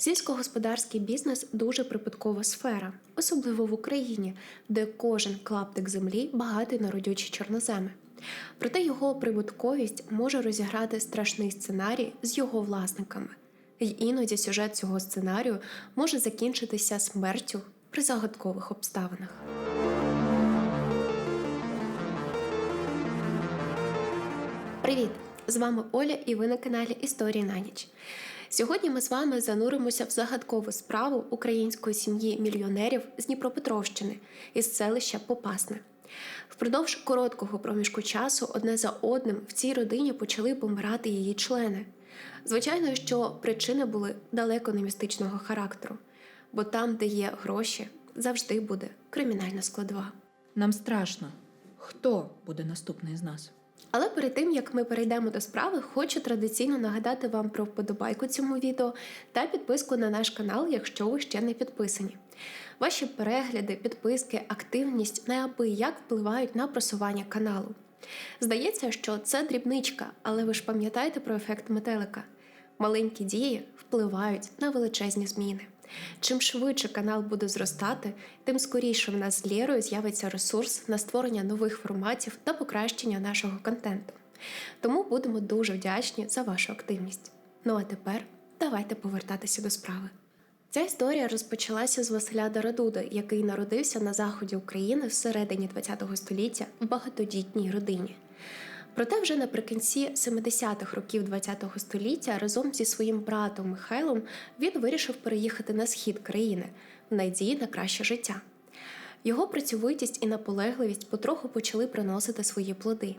Сільськогосподарський бізнес дуже прибуткова сфера, особливо в Україні, де кожен клаптик землі багатий на родючі чорноземи. Проте його прибутковість може розіграти страшний сценарій з його власниками. І іноді сюжет цього сценарію може закінчитися смертю при загадкових обставинах. Привіт! З вами Оля і ви на каналі Історії на ніч. Сьогодні ми з вами зануримося в загадкову справу української сім'ї мільйонерів з Дніпропетровщини із селища Попасне. Впродовж короткого проміжку часу одне за одним в цій родині почали помирати її члени. Звичайно, що причини були далеко не містичного характеру, бо там, де є гроші, завжди буде кримінальна складова. Нам страшно. Хто буде наступний з нас? Але перед тим як ми перейдемо до справи, хочу традиційно нагадати вам про вподобайку цьому відео та підписку на наш канал, якщо ви ще не підписані. Ваші перегляди, підписки, активність неабияк впливають на просування каналу. Здається, що це дрібничка, але ви ж пам'ятаєте про ефект метелика. Маленькі дії впливають на величезні зміни. Чим швидше канал буде зростати, тим скоріше в нас з Лєрою з'явиться ресурс на створення нових форматів та покращення нашого контенту. Тому будемо дуже вдячні за вашу активність. Ну а тепер давайте повертатися до справи. Ця історія розпочалася з Василя Дарадуда, який народився на заході України всередині ХХ століття в багатодітній родині. Проте вже наприкінці 70-х років ХХ століття разом зі своїм братом Михайлом він вирішив переїхати на схід країни в надії на краще життя. Його працьовитість і наполегливість потроху почали приносити свої плоди.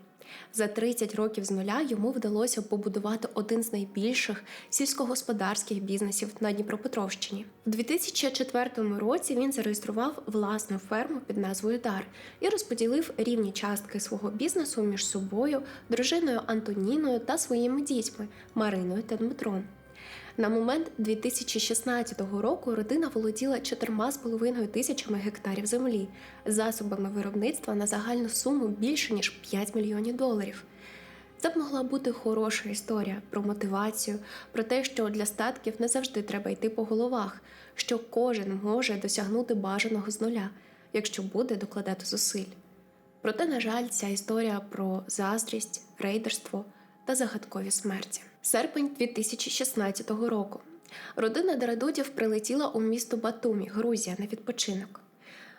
За 30 років з нуля йому вдалося побудувати один з найбільших сільськогосподарських бізнесів на Дніпропетровщині. У 2004 році він зареєстрував власну ферму під назвою Дар і розподілив рівні частки свого бізнесу між собою, дружиною Антоніною та своїми дітьми Мариною та Дмитром. На момент 2016 року родина володіла 4,5 тисячами гектарів землі, засобами виробництва на загальну суму більше ніж 5 мільйонів доларів. Це б могла бути хороша історія про мотивацію, про те, що для статків не завжди треба йти по головах, що кожен може досягнути бажаного з нуля, якщо буде докладати зусиль. Проте, на жаль, ця історія про заздрість, рейдерство та загадкові смерті. Серпень 2016 року. Родина Дарадудів прилетіла у місто Батумі, Грузія, на відпочинок.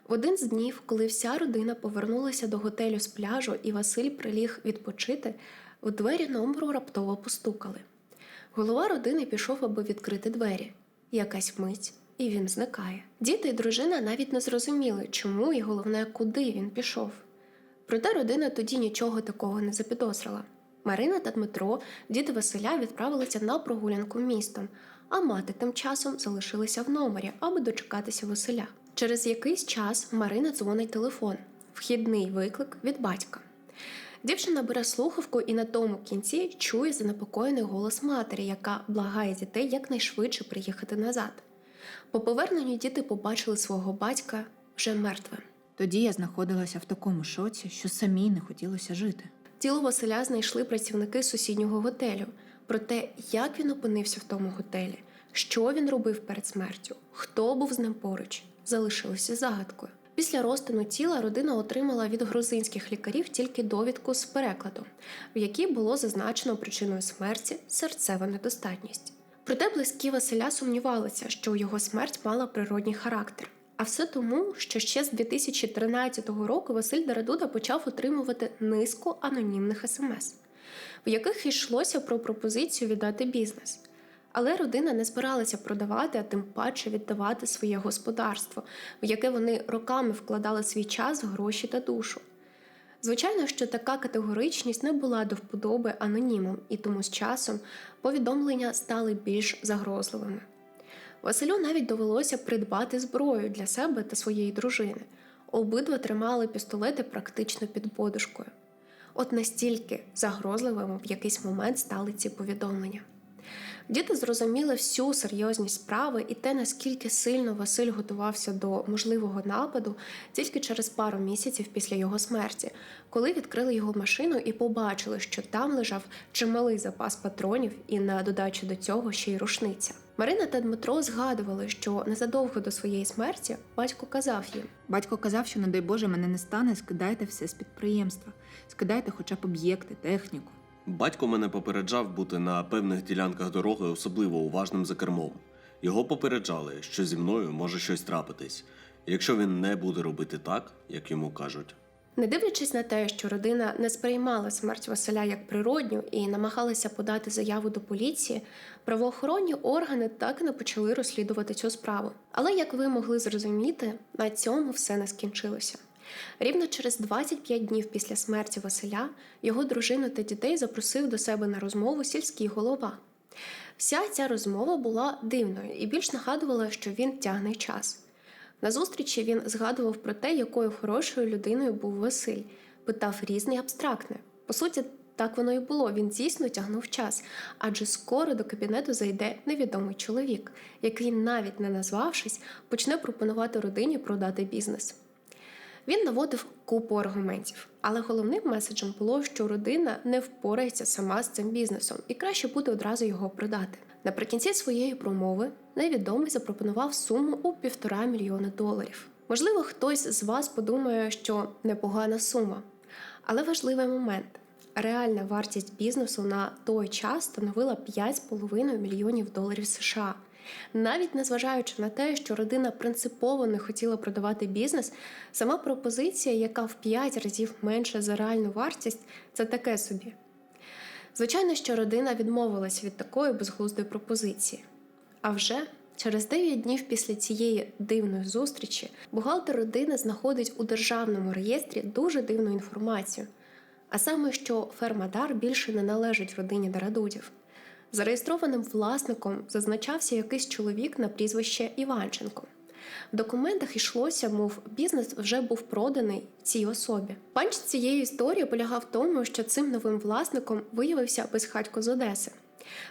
В один з днів, коли вся родина повернулася до готелю з пляжу, і Василь приліг відпочити, в двері номеру раптово постукали. Голова родини пішов, аби відкрити двері. Якась мить, і він зникає. Діти і дружина навіть не зрозуміли, чому і головне, куди він пішов. Проте родина тоді нічого такого не запідозрила. Марина та Дмитро, діти Василя, відправилися на прогулянку містом, а мати тим часом залишилася в номері, аби дочекатися Василя. Через якийсь час Марина дзвонить телефон, вхідний виклик від батька. Дівчина бере слухавку і на тому кінці чує занепокоєний голос матері, яка благає дітей якнайшвидше приїхати назад. По поверненню діти побачили свого батька вже мертвим. Тоді я знаходилася в такому шоці, що самій не хотілося жити. Тіло Василя знайшли працівники сусіднього готелю. Проте, як він опинився в тому готелі, що він робив перед смертю, хто був з ним поруч, залишилося загадкою. Після розтину тіла родина отримала від грузинських лікарів тільки довідку з перекладом, в якій було зазначено причиною смерті серцева недостатність. Проте близькі Василя сумнівалися, що його смерть мала природній характер. А все тому, що ще з 2013 року Василь Дарадуда почав отримувати низку анонімних смс, в яких йшлося про пропозицію віддати бізнес. Але родина не збиралася продавати, а тим паче віддавати своє господарство, в яке вони роками вкладали свій час, гроші та душу. Звичайно, що така категоричність не була до вподоби анонімам, і тому з часом повідомлення стали більш загрозливими. Василю навіть довелося придбати зброю для себе та своєї дружини. Обидва тримали пістолети практично під подушкою. От настільки загрозливими в якийсь момент стали ці повідомлення. Діти зрозуміли всю серйозність справи і те, наскільки сильно Василь готувався до можливого нападу тільки через пару місяців після його смерті, коли відкрили його машину і побачили, що там лежав чималий запас патронів, і на додачу до цього ще й рушниця. Марина та Дмитро згадували, що незадовго до своєї смерті батько казав їм: Батько казав, що, не дай Боже, мене не стане, скидайте все з підприємства, скидайте хоча б об'єкти, техніку. Батько мене попереджав бути на певних ділянках дороги особливо уважним за кермом. Його попереджали, що зі мною може щось трапитись, якщо він не буде робити так, як йому кажуть. Не дивлячись на те, що родина не сприймала смерть Василя як природню і намагалася подати заяву до поліції, правоохоронні органи так і не почали розслідувати цю справу. Але як ви могли зрозуміти, на цьому все не скінчилося. Рівно через 25 днів після смерті Василя його дружину та дітей запросив до себе на розмову сільський голова. Вся ця розмова була дивною і більш нагадувала, що він тягне час. На зустрічі він згадував про те, якою хорошою людиною був Василь, питав різне абстрактне. По суті, так воно і було. Він дійсно тягнув час, адже скоро до кабінету зайде невідомий чоловік, який, навіть не назвавшись, почне пропонувати родині продати бізнес. Він наводив купу аргументів, але головним меседжем було, що родина не впорається сама з цим бізнесом і краще буде одразу його продати. Наприкінці своєї промови невідомий запропонував суму у півтора мільйони доларів. Можливо, хтось з вас подумає, що непогана сума, але важливий момент. Реальна вартість бізнесу на той час становила 5,5 мільйонів доларів США. Навіть незважаючи на те, що родина принципово не хотіла продавати бізнес, сама пропозиція, яка в 5 разів менша за реальну вартість, це таке собі. Звичайно, що родина відмовилась від такої безглуздої пропозиції. А вже через 9 днів після цієї дивної зустрічі бухгалтер родини знаходить у державному реєстрі дуже дивну інформацію, а саме, що ферма Дар більше не належить родині Дарадудів. Зареєстрованим власником зазначався якийсь чоловік на прізвище Іванченко. В документах йшлося, мов бізнес вже був проданий цій особі. Панч цієї історії полягав в тому, що цим новим власником виявився безхатько з Одеси.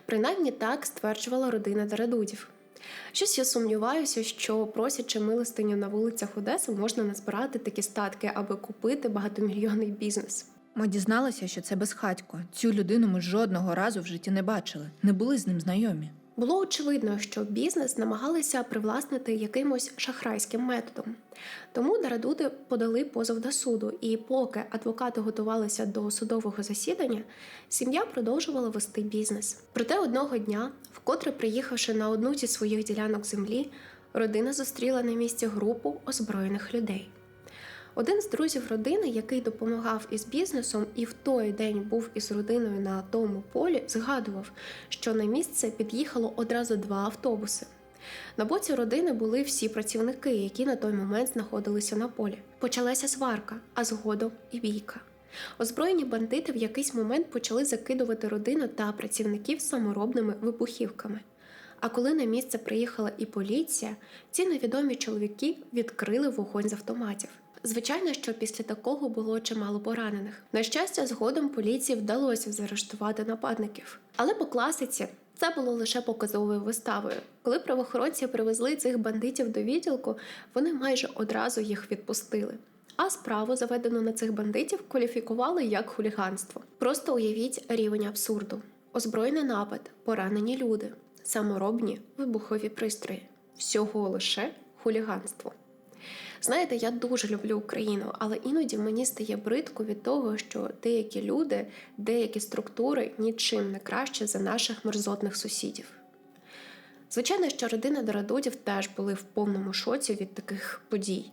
Принаймні так стверджувала родина Дарадудів. Щось я сумніваюся, що просячи милостиню на вулицях Одеси, можна назбирати такі статки, аби купити багатомільйонний бізнес. Ми дізналися, що це безхатько. Цю людину ми жодного разу в житті не бачили, не були з ним знайомі. Було очевидно, що бізнес намагалися привласнити якимось шахрайським методом. Тому Дарадуди подали позов до суду, і поки адвокати готувалися до судового засідання, сім'я продовжувала вести бізнес. Проте одного дня, вкотре приїхавши на одну зі своїх ділянок землі, родина зустріла на місці групу озброєних людей. Один з друзів родини, який допомагав із бізнесом і в той день був із родиною на тому полі, згадував, що на місце під'їхало одразу два автобуси. На боці родини були всі працівники, які на той момент знаходилися на полі. Почалася сварка, а згодом і бійка. Озброєні бандити в якийсь момент почали закидувати родину та працівників саморобними вибухівками. А коли на місце приїхала і поліція, ці невідомі чоловіки відкрили вогонь з автоматів. Звичайно, що після такого було чимало поранених. На щастя, згодом поліції вдалося заарештувати нападників. Але по класиці це було лише показовою виставою. Коли правоохоронці привезли цих бандитів до відділку, вони майже одразу їх відпустили. А справу, заведену на цих бандитів, кваліфікували як хуліганство. Просто уявіть рівень абсурду: озброєний напад, поранені люди, саморобні вибухові пристрої. Всього лише хуліганство. Знаєте, я дуже люблю Україну, але іноді мені стає бридко від того, що деякі люди, деякі структури нічим не краще за наших мерзотних сусідів. Звичайно, що родина Дарадудів теж були в повному шоці від таких подій.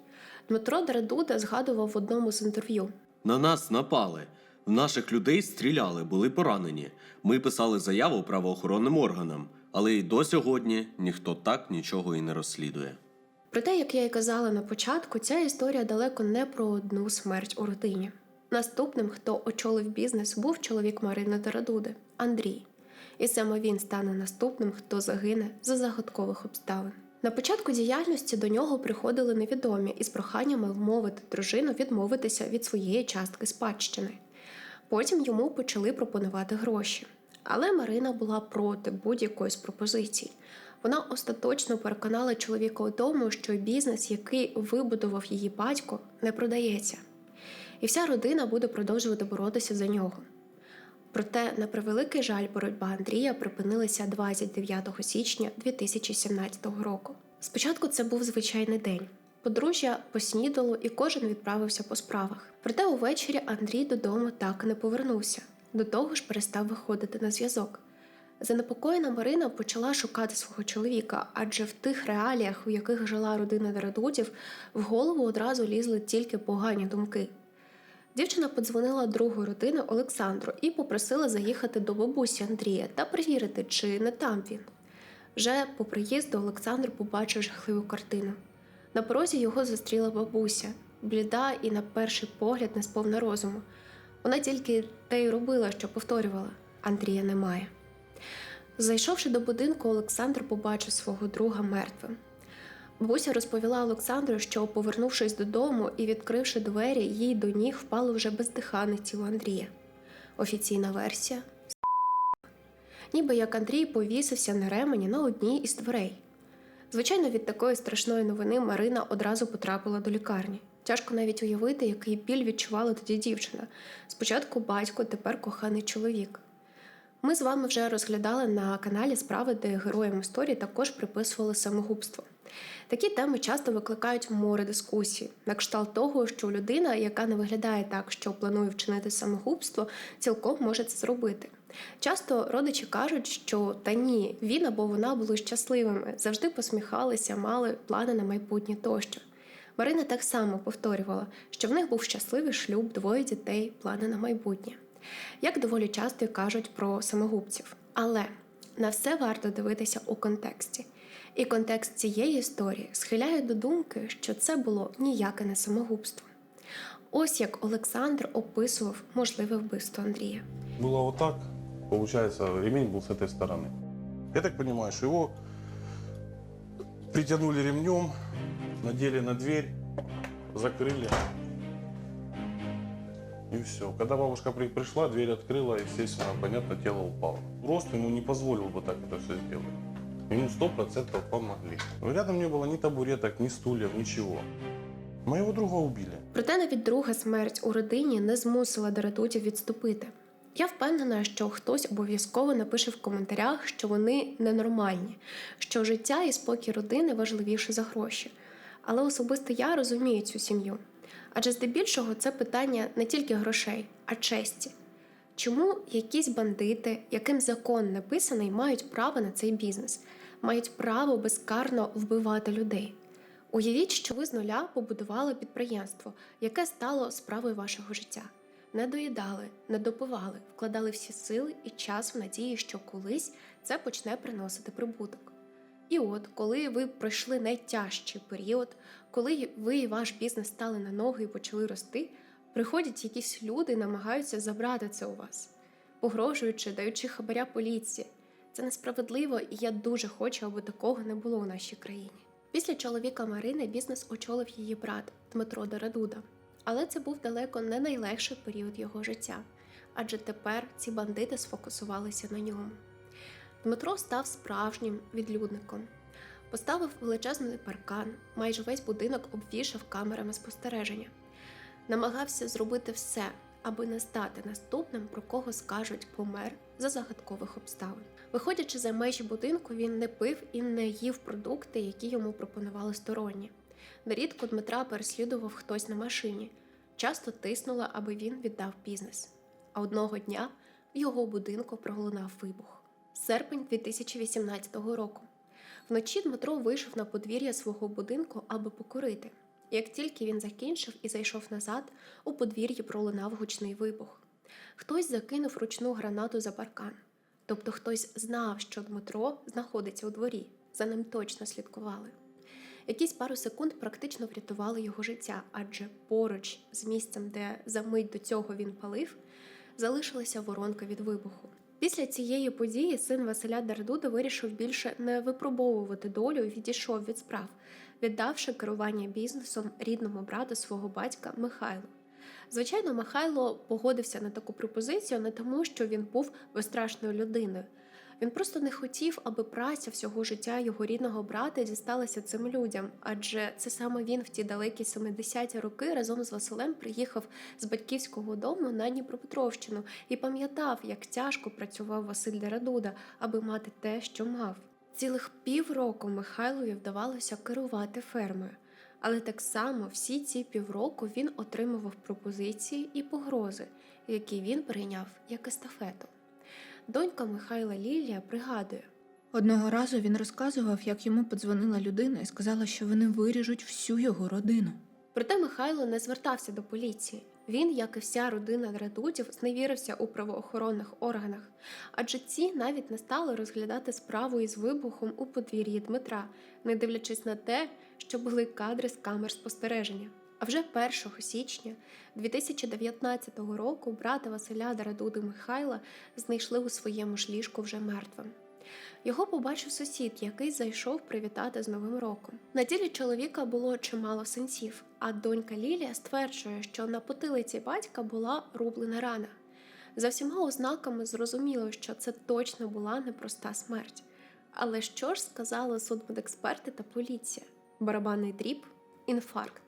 Дмитро Дарадуда згадував в одному з інтерв'ю. На нас напали. В наших людей стріляли, були поранені. Ми писали заяву правоохоронним органам, але й до сьогодні ніхто так нічого і не розслідує. Проте, як я і казала на початку, ця історія далеко не про одну смерть у родині. Наступним, хто очолив бізнес, був чоловік Марини Тарадуди Андрій. І саме він стане наступним, хто загине за загадкових обставин. На початку діяльності до нього приходили невідомі із проханнями вмовити дружину відмовитися від своєї частки спадщини. Потім йому почали пропонувати гроші. Але Марина була проти будь-якої з пропозицій. Вона остаточно переконала чоловіка у тому, що бізнес, який вибудував її батько, не продається. І вся родина буде продовжувати боротися за нього. Проте, на превеликий жаль, боротьба Андрія припинилася 29 січня 2017 року. Спочатку це був звичайний день. Подружжя поснідало і кожен відправився по справах. Проте увечері Андрій додому так і не повернувся. До того ж перестав виходити на зв'язок. Занепокоєна Марина почала шукати свого чоловіка, адже в тих реаліях, у яких жила родина Дарадутів, в голову одразу лізли тільки погані думки. Дівчина подзвонила другу родини Олександру і попросила заїхати до бабусі Андрія та перевірити, чи не там він. Вже по приїзду Олександр побачив жахливу картину. На порозі його зустріла бабуся, бліда і на перший погляд не сповна розуму. Вона тільки те й робила, що повторювала Андрія немає. Зайшовши до будинку, Олександр побачив свого друга мертвим. Бабуся розповіла Олександру, що, повернувшись додому і відкривши двері, їй до ніг впало вже бездихане тіло Андрія. Офіційна версія ніби як Андрій повісився на ремені на одній із дверей. Звичайно, від такої страшної новини Марина одразу потрапила до лікарні. Тяжко навіть уявити, який біль відчувала тоді дівчина. Спочатку батько, тепер коханий чоловік. Ми з вами вже розглядали на каналі справи, де героям історії також приписували самогубство. Такі теми часто викликають море дискусій, на кшталт того, що людина, яка не виглядає так, що планує вчинити самогубство, цілком може це зробити. Часто родичі кажуть, що та ні, він або вона були щасливими, завжди посміхалися, мали плани на майбутнє тощо. Марина так само повторювала, що в них був щасливий шлюб, двоє дітей, плани на майбутнє Як доволі часто й кажуть про самогубців. Але на все варто дивитися у контексті. І контекст цієї історії схиляє до думки, що це було ніяке не самогубство. Ось як Олександр описував можливе вбивство Андрія. Было вот так, получается, ремень был с этой стороны. Я так понимаю, что его притянули ремнем, надели на дверь, закрыли. И все. Когда бабушка при- пришла, дверь открыла, естественно, понятно, тело упало. Рост ему не позволил бы так это все сделать. Ему сто процентов помогли. Но рядом не было ни табуреток, ни стульев, ничего. Моего друга убили. Проте навіть друга смерть у родині не змусила Дарадутів відступити. Я впевнена, що хтось обов'язково напише в коментарях, що вони ненормальні, що життя і спокій родини важливіше за гроші. Але особисто я розумію цю сім'ю. Адже здебільшого це питання не тільки грошей, а честі. Чому якісь бандити, яким закон написаний, мають право на цей бізнес, мають право безкарно вбивати людей? Уявіть, що ви з нуля побудували підприємство, яке стало справою вашого життя. Не доїдали, не допивали, вкладали всі сили і час в надії, що колись це почне приносити прибуток. І от, коли ви пройшли найтяжчий період, коли ви і ваш бізнес стали на ноги і почали рости, приходять якісь люди і намагаються забрати це у вас, погрожуючи, даючи хабаря поліції. Це несправедливо, і я дуже хочу, аби такого не було у нашій країні. Після чоловіка Марини бізнес очолив її брат Дмитро Дарадуда. Але це був далеко не найлегший період його життя, адже тепер ці бандити сфокусувалися на ньому. Дмитро став справжнім відлюдником, поставив величезний паркан, майже весь будинок обвішав камерами спостереження, намагався зробити все, аби не стати наступним, про кого скажуть помер за загадкових обставин. Виходячи за межі будинку, він не пив і не їв продукти, які йому пропонували сторонні. Нерідко Дмитра переслідував хтось на машині, часто тиснула, аби він віддав бізнес. А одного дня в його будинку пролунав вибух. Серпень 2018 року. Вночі Дмитро вийшов на подвір'я свого будинку, аби покурити. Як тільки він закінчив і зайшов назад, у подвір'ї пролунав гучний вибух. Хтось закинув ручну гранату за паркан. Тобто хтось знав, що Дмитро знаходиться у дворі, за ним точно слідкували. Якісь пару секунд практично врятували його життя, адже поруч з місцем, де за мить до цього він палив, залишилася воронка від вибуху. Після цієї події син Василя Дардуда вирішив більше не випробовувати долю і відійшов від справ, віддавши керування бізнесом рідному брату свого батька Михайлу. Звичайно, Михайло погодився на таку пропозицію не тому, що він був безстрашною людиною. Він просто не хотів, аби праця всього життя його рідного брата дісталася цим людям, адже це саме він в ті далекі 70-ті роки разом з Василем приїхав з батьківського дому на Дніпропетровщину і пам'ятав, як тяжко працював Василь Дерадуда, аби мати те, що мав. Цілих півроку Михайлові вдавалося керувати фермою, але так само всі ці півроку він отримував пропозиції і погрози, які він прийняв як естафету. Донька Михайла Лілія пригадує, Одного разу він розказував, як йому подзвонила людина і сказала, що вони виріжуть всю його родину. Проте Михайло не звертався до поліції. Він, як і вся родина Драдутів, зневірився у правоохоронних органах, адже ці навіть не стали розглядати справу із вибухом у подвір'ї Дмитра, не дивлячись на те, що були кадри з камер спостереження. А вже 1 січня 2019 року брата Василя Драдуди Михайла знайшли у своєму ж ліжку вже мертвим. Його побачив сусід, який зайшов привітати з Новим роком. На тілі чоловіка було чимало синців, а донька Лілія стверджує, що на потилиці батька була рублена рана. За всіма ознаками зрозуміло, що це точно була непроста смерть. Але що ж сказали судмедексперти та поліція? Барабанний дріб, інфаркт.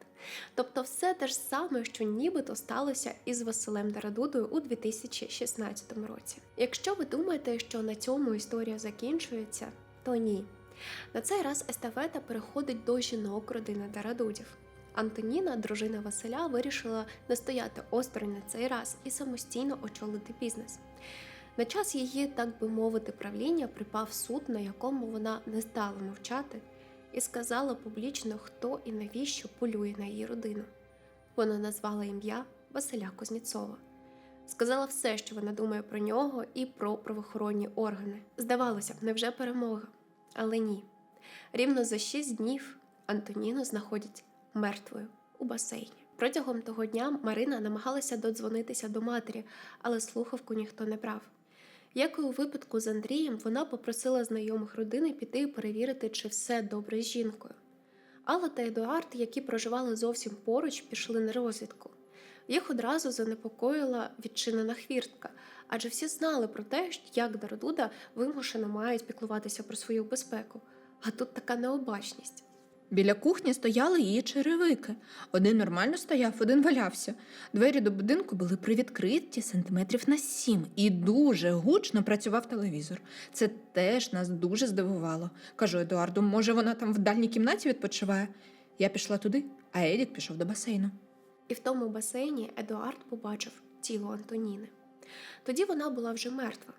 Тобто все те ж саме, що нібито сталося із Василем Дарадудою у 2016 році. Якщо ви думаєте, що на цьому історія закінчується, то ні. На цей раз естафета переходить до жінок родини Дарадудів. Антоніна, дружина Василя, вирішила не стояти осторонь на цей раз і самостійно очолити бізнес. На час її, так би мовити, правління припав суд, на якому вона не стала мовчати і сказала публічно, хто і навіщо полює на її родину. Вона назвала ім'я Василя Кузнєцова. Сказала все, що вона думає про нього і про правоохоронні органи. Здавалося б, невже перемога? Але ні. Рівно за шість днів Антоніну знаходять мертвою у басейні. Протягом того дня Марина намагалася додзвонитися до матері, але слухавку ніхто не брав. Як і у випадку з Андрієм, вона попросила знайомих родини піти і перевірити, чи все добре з жінкою. Алла та Едуард, які проживали зовсім поруч, пішли на розвідку. Їх одразу занепокоїла відчинена хвіртка, адже всі знали про те, як Дарадуда вимушено мають піклуватися про свою безпеку. А тут така необачність. Біля кухні стояли її черевики. Один нормально стояв, один валявся. Двері до будинку були привідкриті сантиметрів на сім, і дуже гучно працював телевізор. Це теж нас дуже здивувало. Кажу Едуарду, може, вона там в дальній кімнаті відпочиває? Я пішла туди, а Едік пішов до басейну. І в тому басейні Едуард побачив тіло Антоніни. Тоді вона була вже мертва.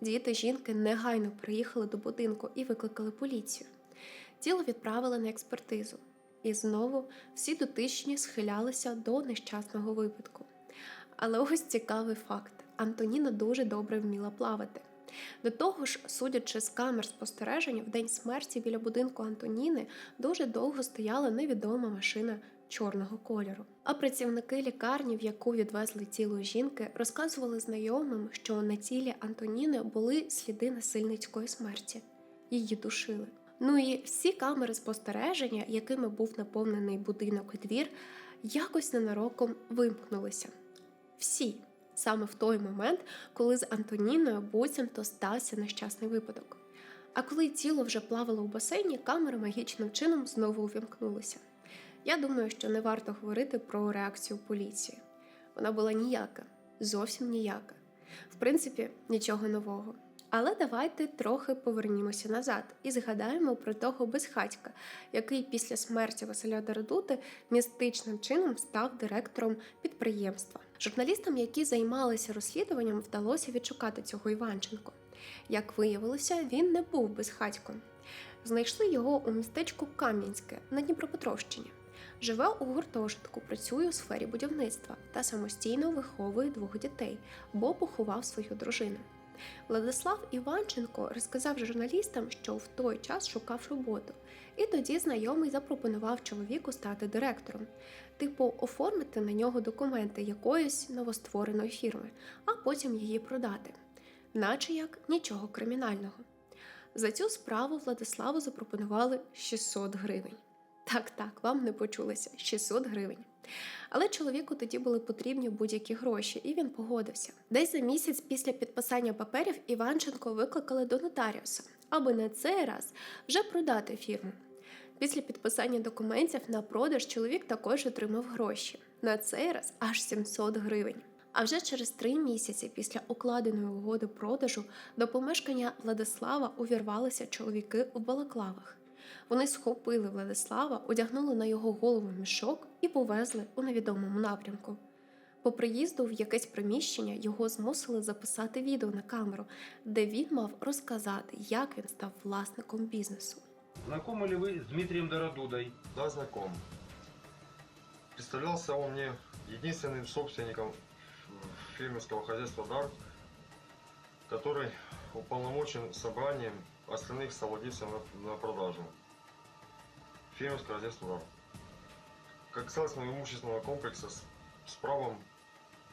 Діти жінки негайно приїхали до будинку і викликали поліцію. Тіло відправили на експертизу. І знову всі дотичні схилялися до нещасного випадку. Але ось цікавий факт: Антоніна дуже добре вміла плавати. До того ж, судячи з камер спостереження, в день смерті біля будинку Антоніни дуже довго стояла невідома машина чорного кольору. А працівники лікарні, в яку відвезли тіло жінки, розказували знайомим, що на тілі Антоніни були сліди насильницької смерті. Її душили. Ну і всі камери спостереження, якими був наповнений будинок і двір, якось ненароком вимкнулися. Всі саме в той момент, коли з Антоніною буцімто стався нещасний випадок. А коли тіло вже плавало у басейні, камери магічним чином знову увімкнулися. Я думаю, що не варто говорити про реакцію поліції. Вона була ніяка, зовсім ніяка. В принципі, нічого нового. Але давайте трохи повернімося назад і згадаємо про того безхатька, який після смерті Василя Дарадути містичним чином став директором підприємства. Журналістам, які займалися розслідуванням, вдалося відшукати цього Іванченко. Як виявилося, він не був безхатьком. Знайшли його у містечку Кам'янське на Дніпропетровщині. Живе у гуртожитку, працює у сфері будівництва та самостійно виховує двох дітей, бо поховав свою дружину. Владислав Іванченко розказав журналістам, що в той час шукав роботу, і тоді знайомий запропонував чоловіку стати директором, типу оформити на нього документи якоїсь новоствореної фірми, а потім її продати, наче як нічого кримінального. За цю справу Владиславу запропонували 600 гривень. Так, так, вам не почулося 600 гривень. Але чоловіку тоді були потрібні будь-які гроші, і він погодився. Десь за місяць після підписання паперів Іванченко викликали до нотаріуса, аби на цей раз вже продати фірму. Після підписання документів на продаж чоловік також отримав гроші. На цей раз аж 700 гривень. А вже через три місяці після укладеної угоди продажу до помешкання Владислава увірвалися чоловіки у балаклавах. Вони схопили Владислава, одягнули на його голову мішок і повезли у невідомому напрямку. По приїзду в якесь приміщення його змусили записати відео на камеру, де він мав розказати, як він став власником бізнесу. Знакомы ли вы с Дмитрием Дородудой? Да, знаком. Представлялся он мне единственным собственником фермерского хозяйства «Дар», который уполномочен собранием остальных совладельцев на, на продажу. Хозяйство «Дар». Как целостного имущественного комплекса с, с правом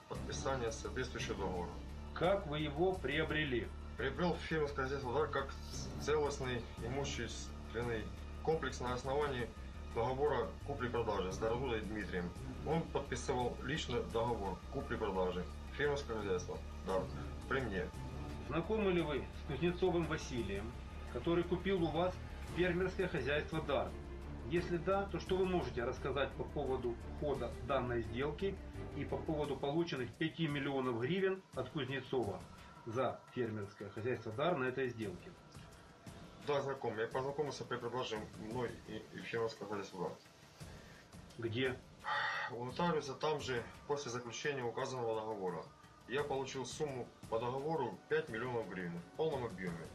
подписания соответствующего договора. Как вы его приобрели? Приобрел фермерское хозяйство «Дар» как целостный имущественный комплекс на основании договора купли-продажи с Дорогудой Дмитрием. Он подписывал лично договор купли-продажи фермерского хозяйства «Дар» при мне. Знакомы ли вы с Кузнецовым Василием, который купил у вас фермерское хозяйство «Дар»? Если да, то что вы можете рассказать по поводу хода данной сделки и по поводу полученных 5 миллионов гривен от Кузнецова за фермерское хозяйство «Дар» на этой сделке? Да, знаком. Я познакомился при продаже мной и, и фермерского хозяйства «Дар». Где? У нотариуса там же, после заключения указанного договора, я получил сумму по договору 5 миллионов гривен в полном объеме.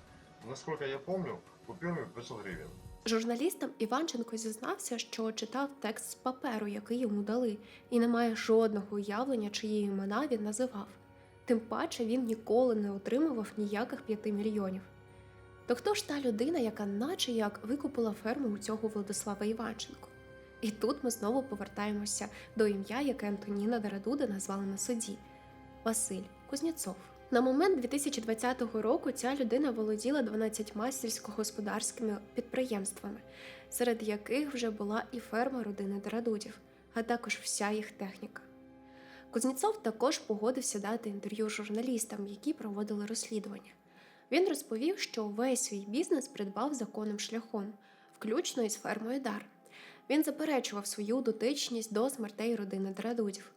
Насколько я помню, купюрами 500 гривен. Журналістам Іванченко зізнався, що читав текст з паперу, який йому дали, і не має жодного уявлення, чиї імена він називав. Тим паче він ніколи не отримував ніяких п'яти мільйонів. То хто ж та людина, яка наче як викупила ферму у цього Владислава Іванченко? І тут ми знову повертаємося до ім'я, яке Антоніна Дарадуда назвала на суді Василь Кузнєцов. На момент 2020 року ця людина володіла 12 сільськогосподарськими підприємствами, серед яких вже була і ферма родини Дарадудів, а також вся їх техніка. Кузнєцов також погодився дати інтерв'ю журналістам, які проводили розслідування. Він розповів, що весь свій бізнес придбав законним шляхом, включно із фермою Дар. Він заперечував свою дотичність до смертей родини Драдудів.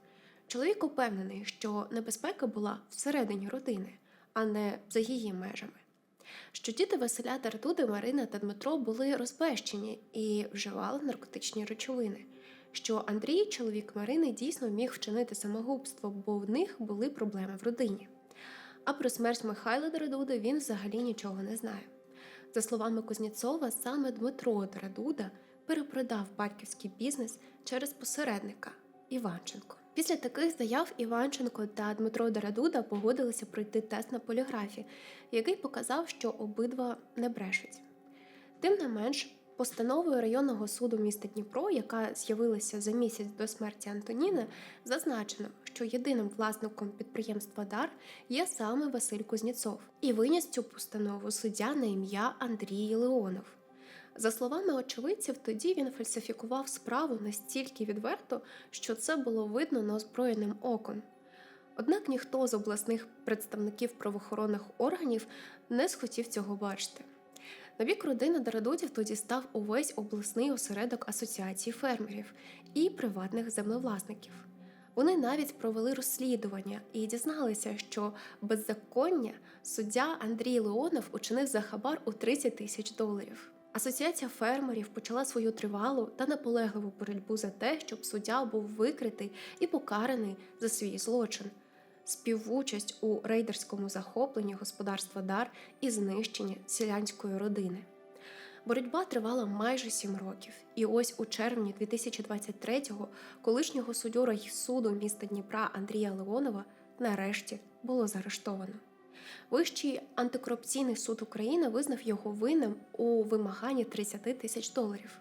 Чоловік упевнений, що небезпека була всередині родини, а не за її межами. Що діти Василя Дардуди, Марина та Дмитро були розбещені і вживали наркотичні речовини. Що Андрій, чоловік Марини, дійсно міг вчинити самогубство, бо в них були проблеми в родині. А про смерть Михайла Драдуди він взагалі нічого не знає. За словами Кузнєцова, саме Дмитро Драдуда перепродав батьківський бізнес через посередника Іванченко. Після таких заяв Іванченко та Дмитро Дарадуда погодилися пройти тест на поліграфі, який показав, що обидва не брешуть. Тим не менш, постановою районного суду міста Дніпро, яка з'явилася за місяць до смерті Антоніни, зазначено, що єдиним власником підприємства Дар є саме Василь Кузнєцов, і виніс цю постанову суддя на ім'я Андрій Леонов. За словами очевидців, тоді він фальсифікував справу настільки відверто, що це було видно неозброєним оком. Однак ніхто з обласних представників правоохоронних органів не схотів цього бачити. На бік родини Дарадудів тоді став увесь обласний осередок асоціації фермерів і приватних землевласників. Вони навіть провели розслідування і дізналися, що беззаконня суддя Андрій Леонов учинив за хабар у 30 тисяч доларів. Асоціація фермерів почала свою тривалу та наполегливу боротьбу за те, щоб суддя був викритий і покараний за свій злочин, співучасть у рейдерському захопленні господарства дар і знищенні селянської родини. Боротьба тривала майже сім років, і ось у червні 2023-го колишнього суддю райсуду міста Дніпра Андрія Леонова нарешті було заарештовано. Вищий антикорупційний суд України визнав його винним у вимаганні 30 тисяч доларів.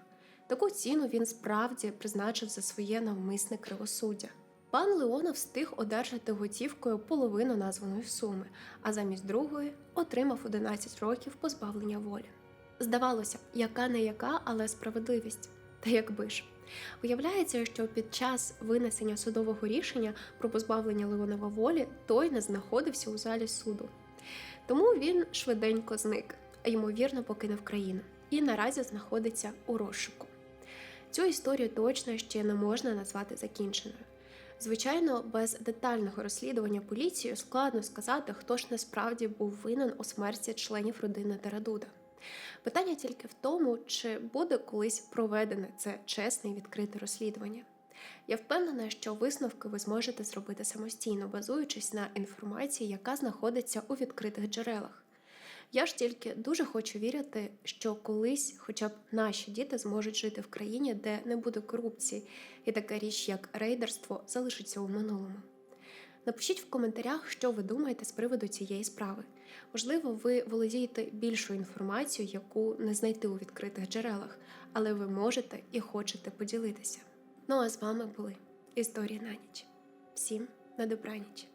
Таку ціну він справді призначив за своє навмисне кривосуддя. Пан Леонов встиг одержати готівкою половину названої суми, а замість другої отримав 11 років позбавлення волі. Здавалося, яка не яка, але справедливість. Та якби ж. Виявляється, що під час винесення судового рішення про позбавлення Леонова волі той не знаходився у залі суду. Тому він швиденько зник, а ймовірно покинув країну і наразі знаходиться у розшуку. Цю історію точно ще не можна назвати закінченою. Звичайно, без детального розслідування поліцією складно сказати, хто ж насправді був винен у смерті членів родини Тарадуда. Питання тільки в тому, чи буде колись проведене це чесне і відкрите розслідування. Я впевнена, що висновки ви зможете зробити самостійно, базуючись на інформації, яка знаходиться у відкритих джерелах. Я ж тільки дуже хочу вірити, що колись хоча б наші діти зможуть жити в країні, де не буде корупції, і така річ, як рейдерство, залишиться у минулому. Напишіть в коментарях, що ви думаєте з приводу цієї справи. Можливо, ви володієте більшою інформацією, яку не знайти у відкритих джерелах, але ви можете і хочете поділитися. Ну а з вами були історії на ніч. Всім на добраніч!